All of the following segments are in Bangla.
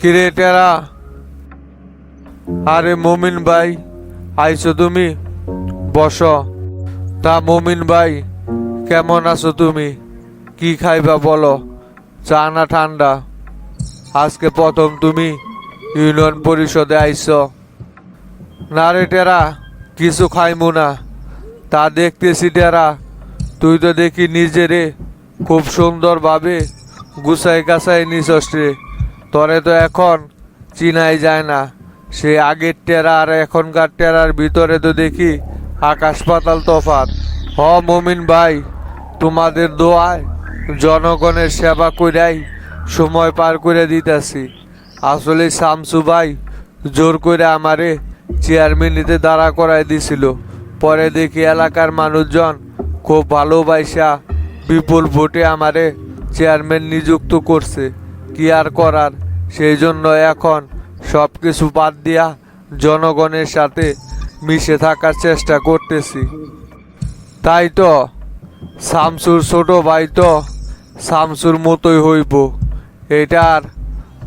কিরে টেরা আরে মমিন ভাই, আইছো তুমি? বস। তা মমিন ভাই, কেমন আছো তুমি? কি খাইবা বলো? চা না ঠান্ডা? আজকে প্রথম তুমি ইউনিয়ন পরিষদে আইছো। না রে টেরা, কিছু খাইমু না। তা দেখতেছি টেরা, তুই তো দেখি নিজেরে খুব সুন্দরভাবে গুছাই গাছাই নিছস রে। তরে তো এখন চিনাই যায় না। সে আগের টেরা আর এখনকার টেরার ভিতরে তো দেখি আকাশ পাতাল তফাত। হ মমিন ভাই, তোমাদের দোয়ায় জনগণের সেবা কইরাই সময় পার করে দিতেছি। আসলে শামসু ভাই জোর করে আমারে চেয়ারম্যান নিতে দাঁড়া করাই দিছিল। পরে দেখি এলাকার মানুষজন খুব ভালোবাসা বিপুল ভোটে আমারে চেয়ারম্যান নিযুক্ত করছে। কি আর করার? সেই জন্য এখন সব কিছু বাদ দিয়া জনগণের সাথে মিশে থাকার চেষ্টা করতেছি। তাই তো, শামসুর ছোট ভাই তো শামসুর মতোই হইব। এটার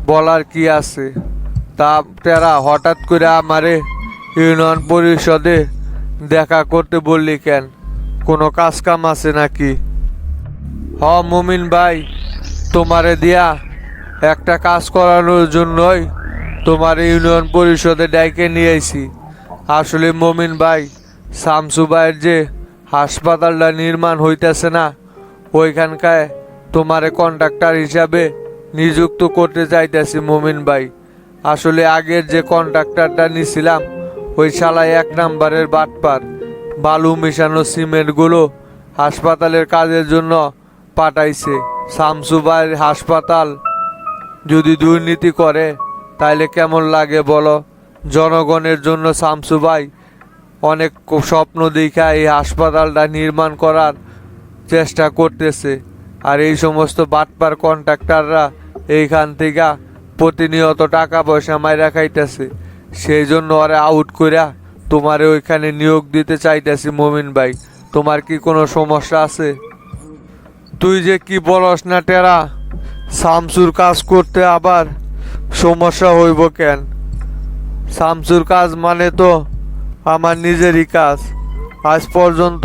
বলার কি আছে? তা তারা হঠাৎ করে আমারে ইউনিয়ন পরিষদে দেখা করতে বললি কেন? কোনো কাজ কাম আছে নাকি? হ মুমিন ভাই, তোমারে দিয়া একটা কাজ করানোর জন্যই তোমার ইউনিয়ন পরিষদে ডাইকে নিয়ে আসলে মমিন ভাই, শামসু ভাইয়ের যে হাসপাতালটা নির্মাণ হইতেছে না, ওইখানকায় তোমারে কন্ট্রাক্টর হিসাবে নিযুক্ত করতে চাইতেছি মমিন ভাই। আসলে আগের যে কন্ট্রাক্টরটা নিছিলাম, ওই শালায় এক নাম্বারের বাটপার। বালু মেশানো সিমেন্টগুলো হাসপাতালের কাজের জন্য পাঠাইছে। শামসু ভাইয়ের হাসপাতাল যদি দুর্নীতি করে, তাইলে কেমন লাগে বলো? জনগণের জন্য শামসু ভাই অনেক স্বপ্ন দেখা এই হাসপাতালটা নির্মাণ করার চেষ্টা করতেছে। আর এই সমস্ত বাটপার কন্ট্রাক্টররা এইখান থেকে প্রতিনিয়ত টাকা পয়সা মাইরা খাইতেছে। সেই জন্য ওরা আউট কইরা তোমারে ওইখানে নিয়োগ দিতে চাইতেছি মমিন ভাই। তোমার কি কোনো সমস্যা আছে? তুই যে কি বলস না টেরা? শামসুর কাজ করতে আবার সমস্যা হইব কেন? শামসুর কাজ মানে তো আমার নিজেরই কাজ। আজ পর্যন্ত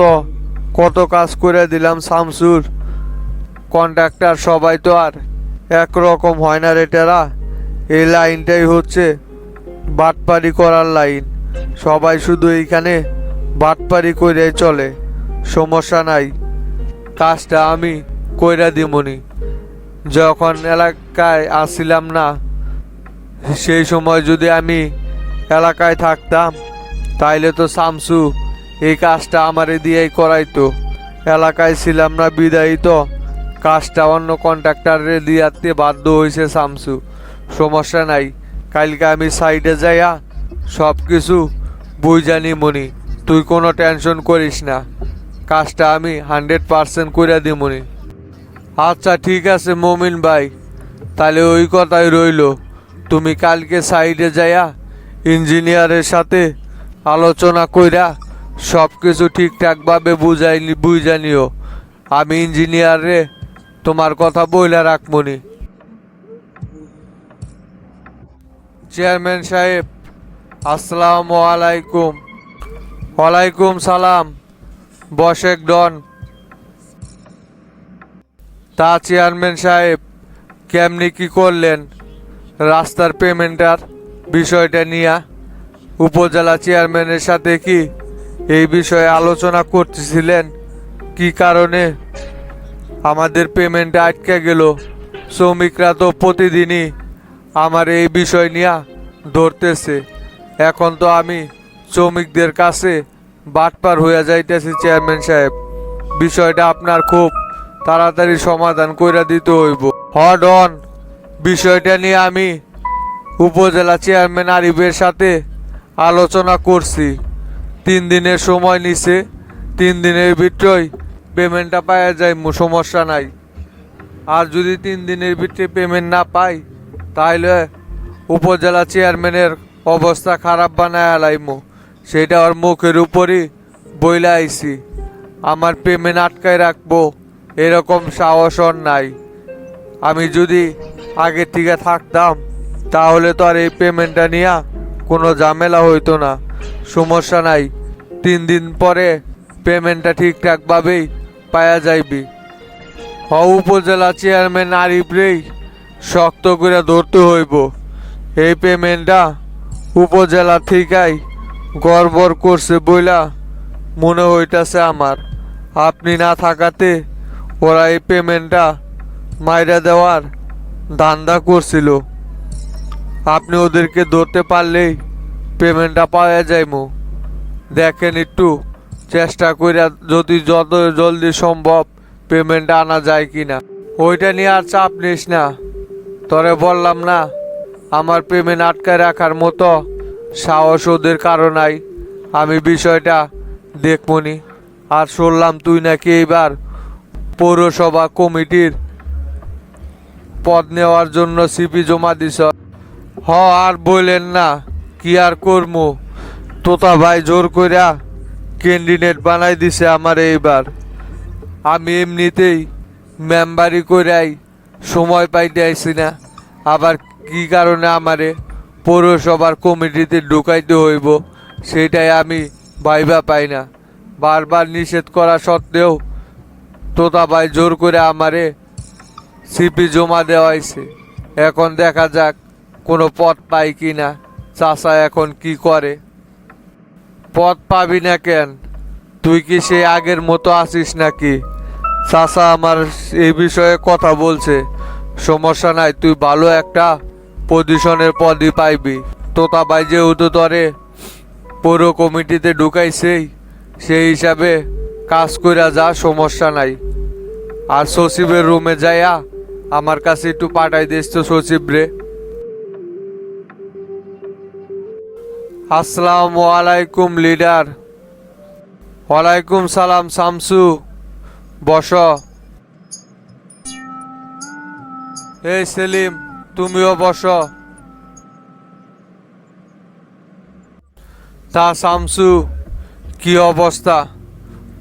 কত কাজ করে দিলাম শামসুর কন্ট্রাক্টর সবাই তো আর একরকম হয় না রেটেরা এই লাইনটাই হচ্ছে বাটপারি করার লাইন। সবাই শুধু এইখানে বাটপারি করে চলে। সমস্যা নাই। কাজটা আমি কইরা দিমনি। যখন এলাকায় আসছিলাম না, সেই সময় যদি আমি এলাকায় থাকতাম, তাইলে তো শামসু এই কাজটা আমারে দিয়েই করাইতো। এলাকায় ছিলাম না, বিদায়ী তো। কাজটা অন্য কন্ট্রাক্টরে দিয়াতে বাধ্য হয়েছে শামসু। সমস্যা নাই, কালকে আমি সাইডে যাইয়া সব কিছু বুঝানি মনি তুই কোনো টেনশন করিস না। কাজটা আমি হান্ড্রেড পার্সেন্ট করে দিমনি আচ্ছা ঠিক আছে মমিন ভাই। তাহলে ওই কথাই রইল। তুমি কালকে সাইডে যাইয়া ইঞ্জিনিয়ারের সাথে আলোচনা কইরা সব কিছু ঠিকঠাকভাবে বুঝাই বুঝা নিও। আমি ইঞ্জিনিয়ারে তোমার কথা বইলা রাখমনি চেয়ারম্যান সাহেব, আসসালামু আলাইকুম। ওয়ালাইকুম সালাম। বশেক ডন। তা চেয়ারম্যান সাহেব, কেমনি কি করলেন? রাস্তার পেমেন্টার বিষয়টা নিয়া উপজেলা চেয়ারম্যানের সাথে কি এই বিষয়ে আলোচনা করতেছিলেন? কি কারণে? আমাদের পেমেন্ট আটকে গেল। শ্রমিকরা তো প্রতিদিনই আমার এই বিষয় নিয়ে ধরতেছে। এখন তো আমি শ্রমিকদের কাছে বাটপার হইয়া যাইতেছি, চেয়ারম্যান সাহেব। বিষয়টা আপনার খুব তাড়াতাড়ি সমাধান কইরা দিতে হইব। হড অন বিষয়টা নিয়ে আমি উপজেলা চেয়ারম্যান আরিফের সাথে আলোচনা করছি। তিন দিনের সময় নিছে, তিন দিনের ভিতরই পেমেন্টটা পাওয়া যায় মু- সমস্যা নাই। আর যদি তিন দিনের ভিতরে পেমেন্ট না পাই তাহলে উপজেলা চেয়ারম্যানের অবস্থা খারাপ বানায় আলাইমু সেটা ওর মুখের উপরই বইলা আইছি। আমার পেমেন্ট আটকায় রাখব। এরকম সাহস নাই। আমি যদি আগে থেকে থাকতাম, তাহলে তো আর এই পেমেন্টটা নিয়ে কোনো ঝামেলা হইতো না। সমস্যা নাই, তিন দিন পরে পেমেন্টটা ঠিকঠাকভাবেই পাওয়া যাইবি। হ উপজেলা চেয়ারম্যান আরিফ রেই, শক্ত করে ধরতে হইব। এই পেমেন্টটা উপজেলা থেকেই গড়বড় করছে বইলা মনে হইতাছে আমার। আপনি না থাকাতে ওরা এই পেমেন্টটা মাইরা দেওয়ার ধান্দা করছিল। আপনি ওদেরকে ধরতে পারলেই পেমেন্টটা পাওয়া যাইমু। দেখেন একটু চেষ্টা করে যদি যত জলদি সম্ভব পেমেন্টটা আনা যায় কি না ওইটা নিয়ে আর চাপ নিস না। তরে বললাম না, আমার পেমেন্ট আটকায় রাখার মতো সাহস ওদের কারণাই আমি বিষয়টা দেখমনি। আর শুনলাম তুই নাকি এইবার পৌরসভা কমিটির পদ নেওয়ার জন্য সিপি জমা দিছ। হ, আর বললেন না, কি আর করমু? তোতা ভাই জোর কইরা ক্যান্ডিডেট বানাই দিছে আমার এইবার। আমি এমনিতেই মেম্বারি করাই সময় পাইতে আইছি না। আবার কি কারণে আমারে পৌরসভার কমিটিতে ঢুকাইতে হইব, সেটাই আমি ভাইবা পাই না। বারবার নিষেধ করা সত্ত্বেও তোতা ভাই জোর করে আমারে সিপি জমা দেওয়াইছে। এখন দেখা যাক কোনো পথ পাই কি না চাষা এখন কি করে। পথ পাবি না কেন? তুই কি সেই আগের মতো আসিস নাকি? চাষা আমার এই বিষয়ে কথা বলছে। সমস্যা নাই, তুই ভালো একটা পজিশনের পদই পাইবি। তোতা ভাই যেহেতু তরে পৌর কমিটিতে ঢুকাইছেই, সেই হিসাবে কাজ কইরা যা, সমস্যা নাই। আর সচিবের রুমে যাইয়া আমার কাছে একটু পাঠাই দিস তো সচিব রে আসসালামু আলাইকুম, লিডার। ওয়ালাইকুম সালাম, শামসু। বস। এই সেলিম, তুমিও বস। তা, শামসু, কি অবস্থা?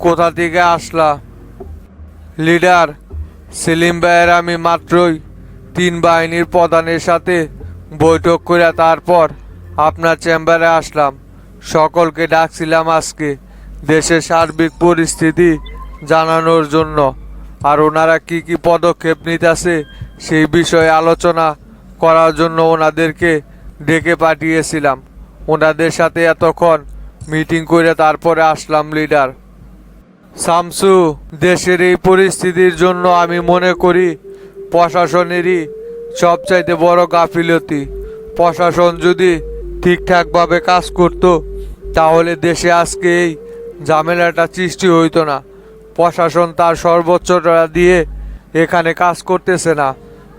কোথা থেকে আসলা? লিডার, সেলিম ভাইয়ের আমি মাত্রই তিন বাহিনীর প্রধানের সাথে বৈঠক করে তারপর আপনার চেম্বারে আসলাম। সকলকে ডাকছিলাম আজকে দেশের সার্বিক পরিস্থিতি জানানোর জন্য আর ওনারা কি কি পদক্ষেপ নিতেছে সেই বিষয়ে আলোচনা করার জন্য ওনাদেরকে ডেকে পাঠিয়েছিলাম। ওনাদের সাথে এতক্ষণ মিটিং করে তারপরে আসলাম, লিডার। শামসু দেশের এই পরিস্থিতির জন্য আমি মনে করি প্রশাসনেরই সবচাইতে বড় গাফিলতি। প্রশাসন যদি ঠিকঠাকভাবে কাজ করত, তাহলে দেশে আজকে এই ঝামেলাটা সৃষ্টি হইতো না। প্রশাসন তার সর্বোচ্চটা দিয়ে এখানে কাজ করতেছে না।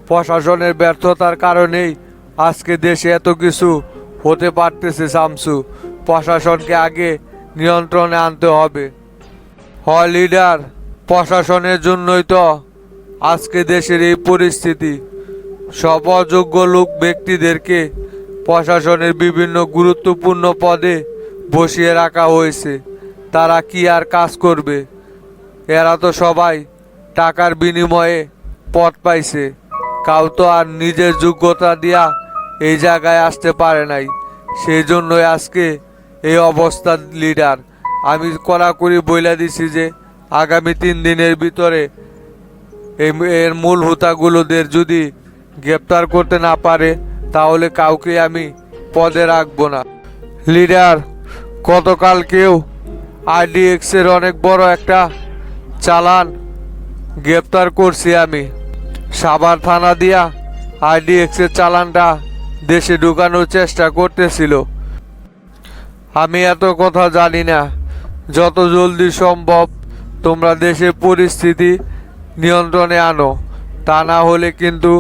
প্রশাসনের ব্যর্থতার কারণেই আজকে দেশে এত কিছু হতে পারতেছে সামসু। প্রশাসনকে আগে নিয়ন্ত্রণে আনতে হবে। হ লিডার, প্রশাসনের জন্যই তো আজকে দেশের এই পরিস্থিতি। সব অযোগ্য লোক ব্যক্তিদেরকে প্রশাসনের বিভিন্ন গুরুত্বপূর্ণ পদে বসিয়ে রাখা হয়েছে। তারা কি আর কাজ করবে? এরা তো সবাই টাকার বিনিময়ে পদ পাইছে। কাউ তো আর নিজের যোগ্যতা দিয়া এই জায়গায় আসতে পারে নাই। সেই জন্যই আজকে এই অবস্থা লিডার। আমি কড়াকড়ি বইলা দিছি যে, আগামী তিন দিনের ভিতরে এর মূল হুতাগুলোদের যদি গ্রেপ্তার করতে না পারে, তাহলে কাউকে আমি পদে রাখব না। লিডার, গতকালকেও আইডিএক্স এর অনেক বড় একটা চালান গ্রেপ্তার করছি আমি। সাভার থানা দিয়া আইডিএক্স এর চালানটা দেশে ঢুকানোর চেষ্টা করতেছিল। আমি এত কথা জানি না। যত জলদি সম্ভব তোমরা দেশের পরিস্থিতি নিয়ন্ত্রণে আনো। তা না হলে কিন্তু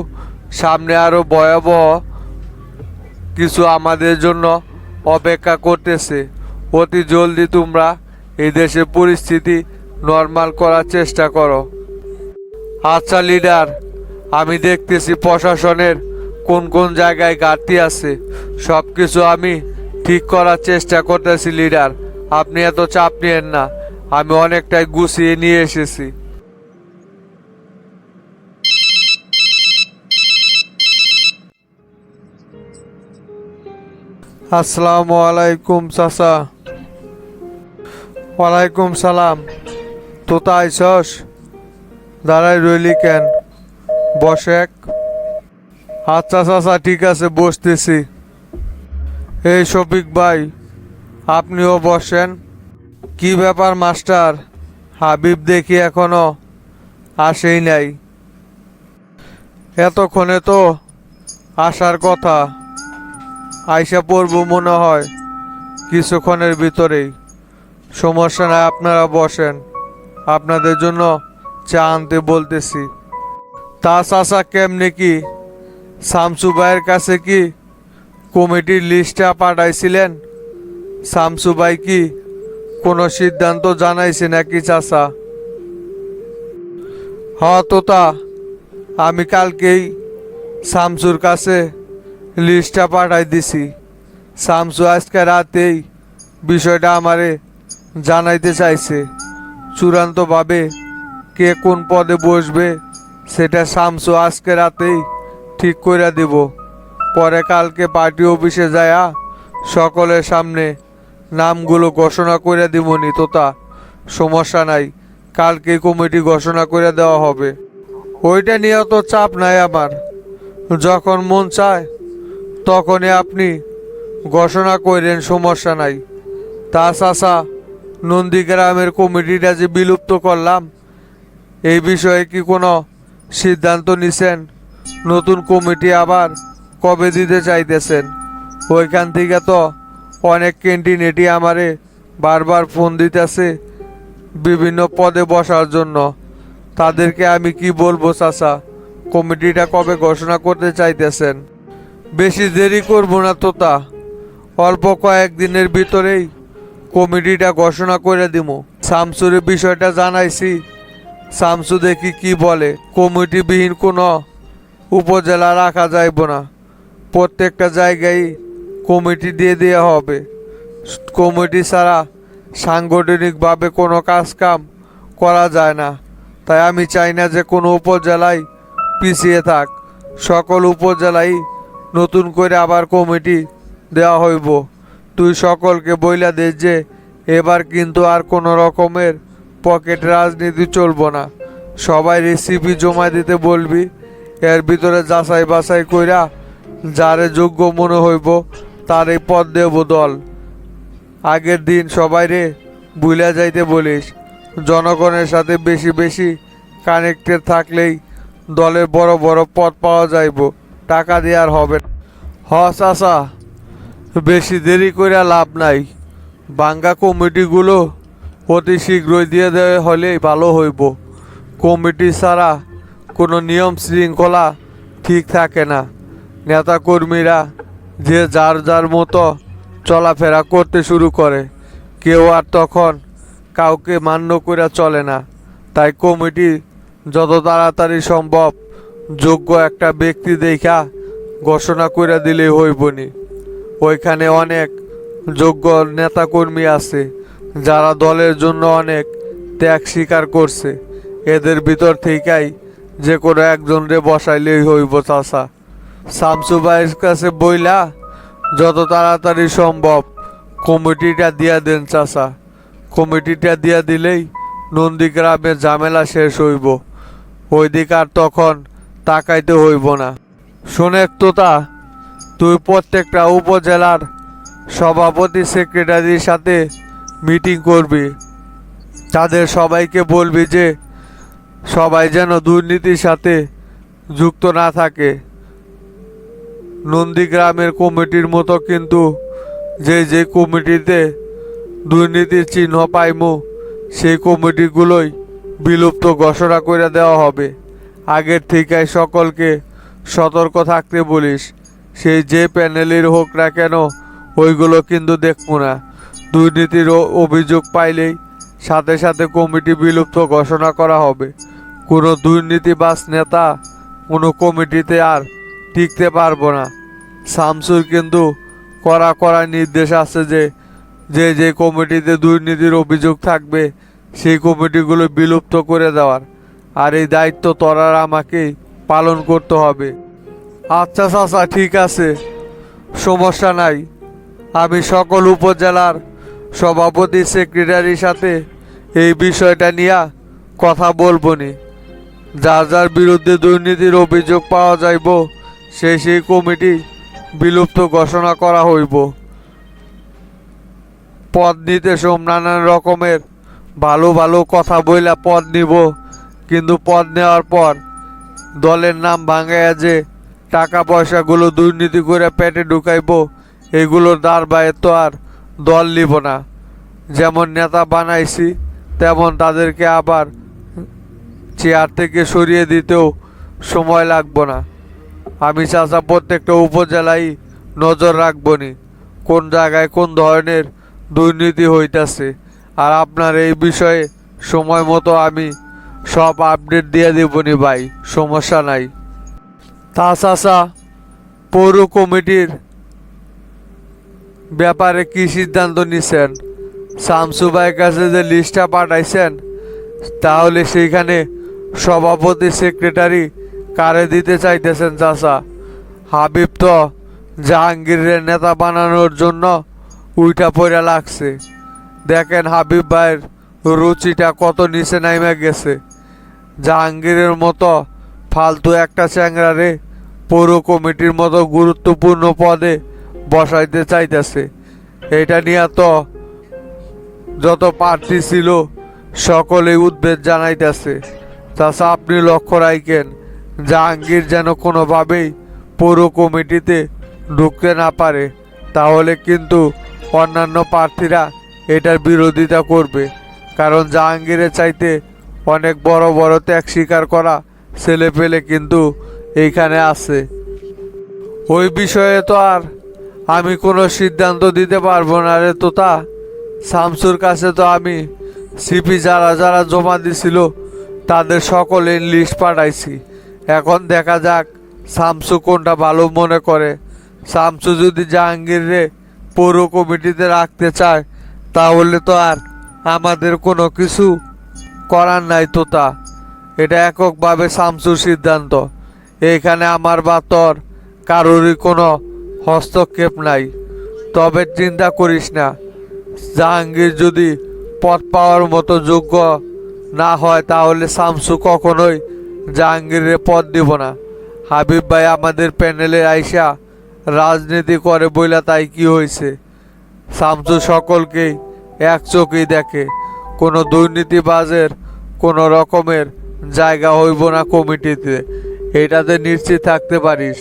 সামনে আরও ভয়াবহ কিছু আমাদের জন্য অপেক্ষা করতেছে। অতি জলদি তোমরা এই দেশের পরিস্থিতি নর্মাল করার চেষ্টা করো। আচ্ছা লিডার, আমি দেখতেছি প্রশাসনের কোন কোন জায়গায় ঘাটতি আছে। সব কিছু আমি ঠিক করার চেষ্টা করতেছি, লিডার। আপনি এত চাপ নিয়েন না। আমি অনেকটাই গুছিয়ে নিয়ে এসেছি। আসসালামু আলাইকুম, চাচা। ওয়ালাইকুম সালাম। তো তাই তাইছস দাঁড়াই রইলি কেন? বসেক আচ্ছা চাচা, ঠিক আছে, বসতেছি। এই শফিক ভাই আপনিও বসেন। কি ব্যাপার, মাস্টার? হাবিব দেখি এখনও আসেই নাই। এতক্ষণে তো আসার কথা। আইসা পড়ব মনে হয় কিছুক্ষণের ভিতরেই। সমস্যা নাই, আপনারা বসেন। আপনাদের জন্য চা আনতে বলতেছি। তা চাষা কেমনে কি? শামসু ভাইয়ের কাছে কি কমিটির লিস্টটা পাঠাইছিলেন? শামসু ভাই কি কোনো সিদ্ধান্ত জানাইছে নাকি চাষা হ তোতা, আমি কালকেই শামসুর কাছে লিস্টটা পাঠাই দিছি। শামসু আজকে রাতেই বিষয়টা আমারে জানাইতে চাইছে। চূড়ান্তভাবে কে কোন পদে বসবে সেটা শামসু আজকে রাতেই ঠিক করে দেব। পরে কালকে পার্টি অফিসে যায়া সকলের সামনে নামগুলো ঘোষণা করে দিবনি তোতা। সমস্যা নাই, কালকে কমিটি ঘোষণা করে দেওয়া হবে। ওইটা নিয়ে তো চাপ নাই আমার। যখন মন চায়, তখনই আপনি ঘোষণা করেন সমস্যা নাই। তা চাষা নন্দীগ্রামের কমিটিটা যে বিলুপ্ত করলাম, এই বিষয়ে কি কোনো সিদ্ধান্ত নিছেন? নতুন কমিটি আবার কবে দিতে চাইতেছেন? ওইখান থেকে তো অনেক ক্যান্ডিডেটই আমারে বারবার ফোন দিতেছে বিভিন্ন পদে বসার জন্য। তাদেরকে আমি কি বলব চাচা? কমিটিটা কবে ঘোষণা করতে চাইতেছেন? বেশি দেরি করব না তোতা অল্প কয়েকদিনের ভিতরেই কমিটিটা ঘোষণা করে দিব। শামসুরের বিষয়টা জানাইছি। শামসু দেখি কি বলে। কমিটিবিহীন কোনো উপজেলা রাখা যাইব না। প্রত্যেকটা জায়গায় কমিটি দিয়ে দেওয়া হবে। কমিটি ছাড়া সাংগঠনিকভাবে কোনো কাজ কাম করা যায় না। তাই আমি চাই না যে কোনো উপজেলায় পিছিয়ে থাক। সকল উপজেলায় নতুন করে আবার কমিটি দেওয়া হইব। তুই সকলকে বইলা দে যে এবার কিন্তু আর কোনো রকমের পকেট রাজনীতি চলবো না। সবাই রেসিপি জমা দিতে বলবি, এর ভিতরে যাচাই বাছাই কইরা যারে যোগ্য মনে হইব তার এই পদ দেব দল আগের দিন সবাই রে বুইলা যাইতে বলিস। জনগণের সাথে বেশি বেশি কানেক্টেড থাকলেই দলের বড় বড় পদ পাওয়া যাইব। টাকা দেওয়ার হবে। হ চাচা, বেশি দেরি করে লাভ নাই। বাঙ্গা কমিটিগুলো অতি শীঘ্রই দিয়ে দেওয়া হলেই ভালো হইব। কমিটি ছাড়া কোনো নিয়ম শৃঙ্খলা ঠিক থাকে না। নেতাকর্মীরা যে যার যার মতো চলাফেরা করতে শুরু করে, কেউ আর তখন কাউকে মান্য করে চলে না। তাই কমিটি যত তাড়াতাড়ি সম্ভব যোগ্য একটা ব্যক্তি দেখা ঘোষণা করে দিলেই হইবনি। ওইখানে অনেক যোগ্য নেতাকর্মী আছে, যারা দলের জন্য অনেক ত্যাগ স্বীকার করছে। এদের ভিতর থেকেই যে কোনো একজনরে বসাইলেই হইব চাষা শামসু কাছে বইলা, যত তাড়াতাড়ি সম্ভব, কমিটিটা দিয়া দেন চাষা কমিটিটা দিয়া দিলেই নন্দীগ্রামের ঝামেলা শেষ হইব। ওই দিক আর তখন তাকাইতে হইব না। শোনেক তোতা, তুই প্রত্যেকটা উপজেলার সভাপতি সেক্রেটারির সাথে মিটিং করবি। তাদের সবাইকে বলবি যে, সবাই যেন দুর্নীতির সাথে যুক্ত না থাকে। নন্দীগ্রামের কমিটির মতো কিন্তু যে যে কমিটিতে দুর্নীতির চিহ্ন পাইমু, সেই কমিটিগুলোই বিলুপ্ত ঘোষণা করে দেওয়া হবে। আগের থেকে সকলকে সতর্ক থাকতে বলিস সেই যে প্যানেলের হোক না কেন, ওইগুলো কিন্তু দেখব না। দুর্নীতির অভিযোগ পাইলেই সাথে সাথে কমিটি বিলুপ্ত ঘোষণা করা হবে। কোনো দুর্নীতিবাস নেতা কোনো কমিটিতে আর টিকতে পারব না। শামসুর কিন্তু কড়া কড়া নির্দেশ আছে যে যে যে কমিটিতে দুর্নীতির অভিযোগ থাকবে, সেই কমিটিগুলো বিলুপ্ত করে দেওয়ার। আর এই দায়িত্ব তোরার আমাকেই পালন করতে হবে। আচ্ছা চাচা, ঠিক আছে। সমস্যা নাই। আমি সকল উপজেলার সভাপতি, সেক্রেটারির সাথে এই বিষয়টা নিয়ে কথা বলব নি। যার যার বিরুদ্ধে দুর্নীতির অভিযোগ পাওয়া যাইব সেই সেই কমিটি বিলুপ্ত ঘোষণা করা হইব। পদ নিতে সোম নানান রকমের ভালো ভালো কথা বইলা পদ নিব, কিন্তু পদ নেওয়ার পর দলের নাম ভাঙাইয়া যে টাকা পয়সাগুলো দুর্নীতি করে পেটে ঢুকাইব, এগুলোর দার বায়ে তো আর দল নিব না। যেমন নেতা বানাইছি, তেমন তাদেরকে আবার চেয়ার থেকে সরিয়ে দিতেও সময় লাগবো না। আমি চাচা প্রত্যেকটা উপজেলায় নজর রাখব নি কোন জায়গায় কোন ধরনের দুর্নীতি হইতাছে। আর আপনার এই বিষয়ে সময় মতো আমি সব আপডেট দিয়ে দেবনি ভাই, সমস্যা নাই। তা চাচা, পৌর কমিটির ব্যাপারে কি সিদ্ধান্ত নিছেন? শামসু ভাইয়ের কাছে যে লিস্টটা পাঠাইছেন, তাহলে সেইখানে সভাপতি সেক্রেটারি কারে দিতে চাইতেছেন, চাচা? হাবিব তো জাহাঙ্গীরের নেতা বানানোর জন্য উইটা পড়ে লাগছে। দেখেন হাবিব ভাইয়ের রুচিটা কত নিচে নাইমে গেছে। জাহাঙ্গীরের মতো ফালতু একটা চ্যাংরারে পৌর কমিটির মতো গুরুত্বপূর্ণ পদে বসাইতে চাইতেছে। এটা নিয়ে তো যত প্রার্থী ছিল, সকলেই উদ্বেগ জানাইতেছে। চাষা আপনি লক্ষ্য রাখেন জাহাঙ্গীর যেন কোনোভাবেই পৌর কমিটিতে ঢুকতে না পারে, তাহলে কিন্তু অন্যান্য প্রার্থীরা এটার বিরোধিতা করবে। কারণ জাহাঙ্গীরের চাইতে অনেক বড় বড় ত্যাগ স্বীকার করা ছেলে পেলে কিন্তু এইখানে আছে। ওই বিষয়ে তো আর আমি কোনো সিদ্ধান্ত দিতে পারব না রে তোতা। শামসুর কাছে তো আমি সিপি যারা যারা জমা দিছিল, তাদের সকলের লিস্ট পাঠাইছি। এখন দেখা যাক শামসু কোনটা ভালো মনে করে। শামসু যদি জাহাঙ্গীরে পৌর কমিটিতে রাখতে চায়, তাহলে তো আর আমাদের কোনো কিছু করার নাই তোতা এটা এককভাবে শামসুর সিদ্ধান্ত। এখানে আমার বা তোর কারোরই কোনো হস্তক্ষেপ নাই। তবে চিন্তা করিস না, জাহাঙ্গীর যদি পথ পাওয়ার মতো যোগ্য না হয়, তাহলে শামসু কখনোই জাহাঙ্গীরের পদ দিব না। হাবিব ভাই আমাদের প্যানেলে আইসা রাজনীতি করে বইলা তাই কি হয়েছে শামসু সকলকেই এক চোখেই দেখে। কোনো দুর্নীতিবাজের কোনো রকমের জায়গা হইব না কমিটিতে। এটাতে নিশ্চিত থাকতে পারিস।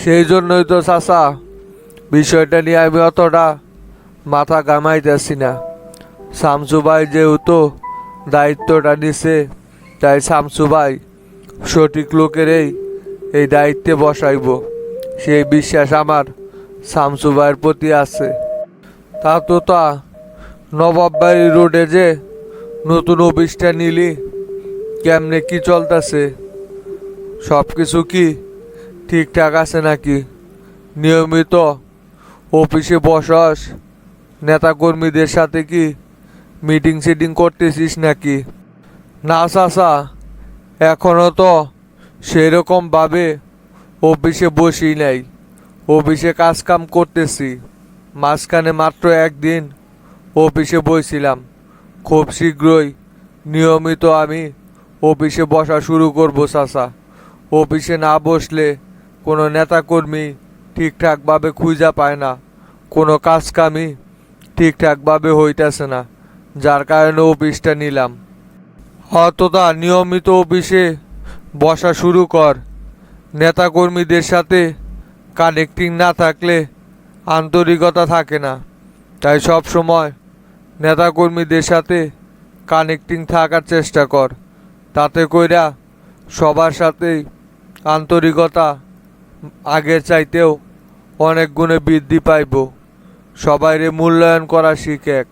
সেই জন্যই তো চাচা, বিষয়টা নিয়ে আমি অতটা মাথা গামাইতেছি না। শামসু ভাই যেহেতু দায়িত্বটা নিছে, তাই শামসু ভাই সঠিক লোকেরই এই দায়িত্বে বসাইব। সেই বিশ্বাস আমার শামসু ভাইয়ের প্রতি আছে। তা তো তা, নবাববাড়ি রোডে যে নতুন অফিসটা নিলি, কেমনে কি চলতেছে? সব কিছু কি ঠিকঠাক আছে নাকি? নিয়মিত অফিসে বসস, নেতাকর্মীদের সাথে কি মিটিং সিটিং করতেছিস নাকি? না, চাচা এখনও তো সেরকমভাবে অফিসে বসি নাই। অফিসে কাজ কাম করতেছি। মাঝখানে মাত্র একদিন অফিসে বইছিলাম খুব শীঘ্রই নিয়মিত আমি অফিসে বসা শুরু করব, চাচা। অফিসে না বসলে কোনো নেতাকর্মী ঠিকঠাকভাবে খুঁজা পায় না। কোনো কাজকামই ঠিকঠাকভাবে হইতেছে না। যার কারণে অফিসটা নিলাম। অতটা নিয়মিত অফিসে বসা শুরু কর। নেতাকর্মীদের সাথে কানেক্টিং না থাকলে আন্তরিকতা থাকে না। তাই সব সময় নেতাকর্মীদের সাথে কানেক্টিং থাকার চেষ্টা কর। তাতে কইরা সবার সাথেই আন্তরিকতা আগের চাইতেও অনেক গুণে বৃদ্ধি পাইব। সবাইরে মূল্যায়ন করা শিখে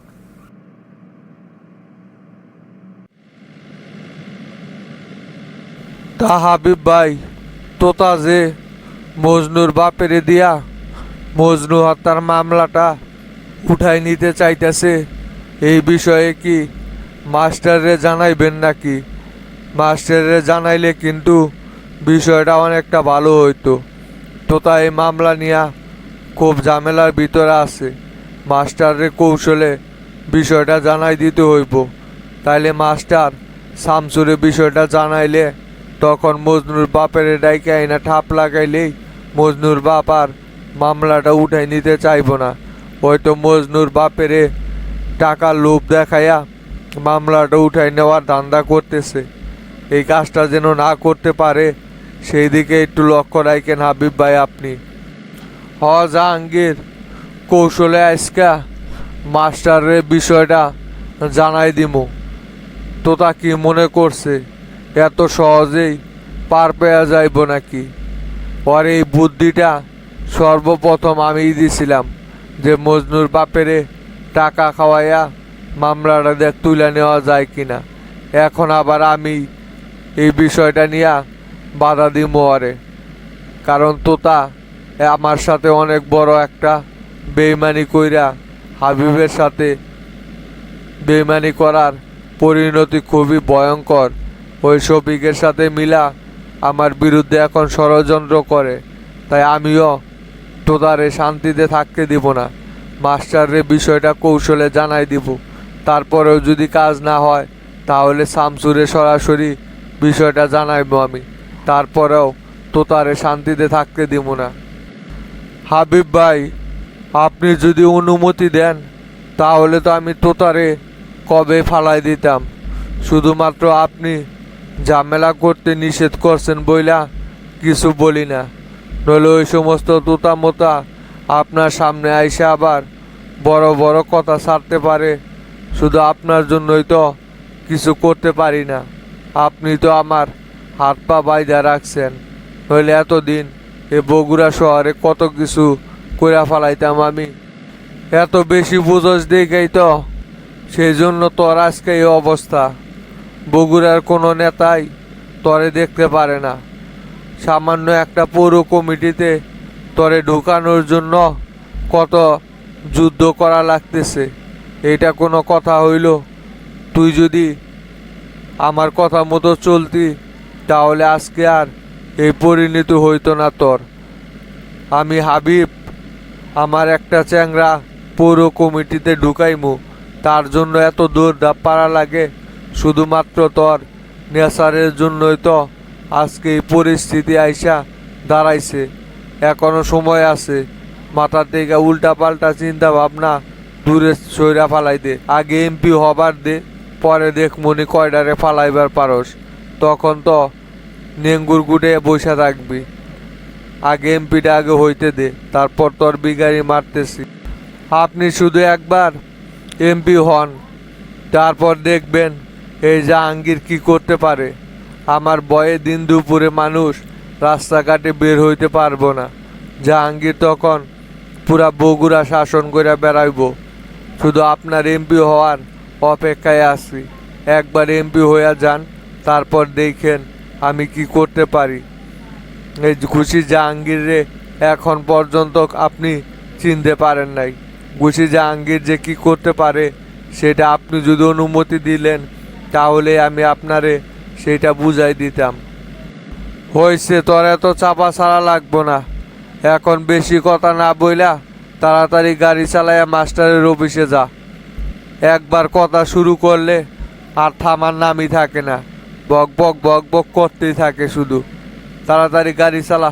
তা হাবিব ভাই, তোতা যে মজনুর বাপেরে দিয়া মজনু হত্যার মামলাটা উঠাই নিতে চাইতেছে, এই বিষয়ে কি মাস্টাররে জানাইবেন নাকি? মাস্টাররে জানাইলে কিন্তু বিষয়টা অনেকটা ভালো হইতো। তোতা এই মামলা নিয়া খুব ঝামেলার ভিতরে আছে। মাস্টারের কৌশলে বিষয়টা জানাই দিতে হইব। তাইলে মাস্টার শামসুরে বিষয়টা জানাইলে তখন মজনুর বাপের ডাইকে আইনা ঠাপ লাগাইলেই মজনুর বাপ আর মামলাটা উঠাই নিতে চাইব না। হয়তো মজনুর বাপেরে টাকার লোভ দেখাইয়া মামলাটা উঠাই নেওয়ার ধান্দা করতেছে। এই কাজটা যেন না করতে পারে সেই দিকে একটু লক্ষ্য রাখেন হাবিব ভাই আপনি। হ জাহাঙ্গীর কৌশলে আজকা মাস্টারের বিষয়টা জানাই দিমু। তোতা কি মনে করছে? এত সহজেই পার পেয়া যাইব নাকি? ওর এই বুদ্ধিটা সর্বপ্রথম আমিই দিছিলাম যে মজনুর বাপেরে টাকা খাওয়াইয়া মামলাটা দেখ তুলে নেওয়া যায় কিনা। এখন আবার আমি এই বিষয়টা নিয়ে বাধা দিমু আরে কারণ তোতা আমার সাথে অনেক বড় একটা বেইমানি কইরা হাবিবের সাথে বেইমানি করার পরিণতি খুবই ভয়ঙ্কর। ওই শফিকের সাথে মিলা আমার বিরুদ্ধে এখন ষড়যন্ত্র করে। তাই আমিও তোদারে শান্তিতে থাকতে দিব না। মাস্টাররে বিষয়টা কৌশলে জানাই দিব। তারপরেও যদি কাজ না হয়, তাহলে শামসুরে সরাসরি বিষয়টা জানাইবো আমি। তারপরেও তোতারে শান্তিতে থাকতে দিব না। হাবিব ভাই, আপনি যদি অনুমতি দেন, তাহলে তো আমি তোতারে কবে ফালাই দিতাম? শুধুমাত্র আপনি ঝামেলা করতে নিষেধ করছেন বইলা কিছু বলি না। নইলে ওই সমস্ত তোতা মোতা আপনার সামনে আইসে আবার বড় বড় কথা ছাড়তে পারে। শুধু আপনার জন্যই তো কিছু করতে পারি না। আপনি তো আমার হাত পা বাইদা রাখছেন। নইলে এতদিন এ বগুড়া শহরে কত কিছু কইরা ফালাইতাম আমি। এত বেশি বুঝস দেখেই তো সেই জন্য তোর আজকে এই অবস্থা। বগুড়ার কোনো নেতাই তরে দেখতে পারে না। সামান্য একটা পৌর কমিটিতে তরে ঢুকানোর জন্য কত যুদ্ধ করা লাগতেছে। এটা কোনো কথা হইল? তুই যদি আমার কথা মতো চলতি, তাহলে আজকে আর এই পরিণত হইতো না তোর। আমি হাবিব, আমার একটা চ্যাংরা পৌর কমিটিতে ঢুকাইমু। তার জন্য এত দৌড় পারা লাগে? শুধুমাত্র তোর নেশারের জন্যই তো আজকে এই পরিস্থিতি আইসা দাঁড়াইছে। এখনও সময় আছে। মাথা থেকে উল্টা পাল্টা চিন্তা ভাবনা দূরে সইরা ফালাই দে। আগে এমপি হবার দে, পরে দেখ মনি কয়ডারে ফালাইবার পারস। তখন তো নেঙ্গুর গুটে বসে থাকবি। আগে এমপিটা আগে হইতে দে, তারপর তোর বিগাড়ি মারতেছি। আপনি শুধু একবার এমপি হন, তারপর দেখবেন এই জাহাঙ্গীর কি করতে পারে? আমার বয়ে দিন দুপুরে মানুষ রাস্তাঘাটে বের হইতে পারব না। জাহাঙ্গীর তখন পুরা বগুড়া শাসন করে বেড়াইব। শুধু আপনার এমপি হওয়ার অপেক্ষায় আছি। একবার এমপি হইয়া যান, তারপর দেখেন আমি কি করতে পারি। এই খুশি জাহাঙ্গীরে এখন পর্যন্ত আপনি চিনতে পারেন নাই। খুশি জাহাঙ্গীর যে কি করতে পারে, সেটা আপনি যদি অনুমতি দিলেন তাহলে আমি আপনারে সেটা বুঝাই দিতাম। হয়েছে তোর এত চাপা ছাড়া লাগবো না। এখন বেশি কথা না বইলা তাড়াতাড়ি গাড়ি চালাইয়া মাস্টারের অফিসে যা। একবার কথা শুরু করলে আর থামার নামই থাকে না। বক বক বক বক করতেই থাকে শুধু। তাড়াতাড়ি গাড়ি চালা।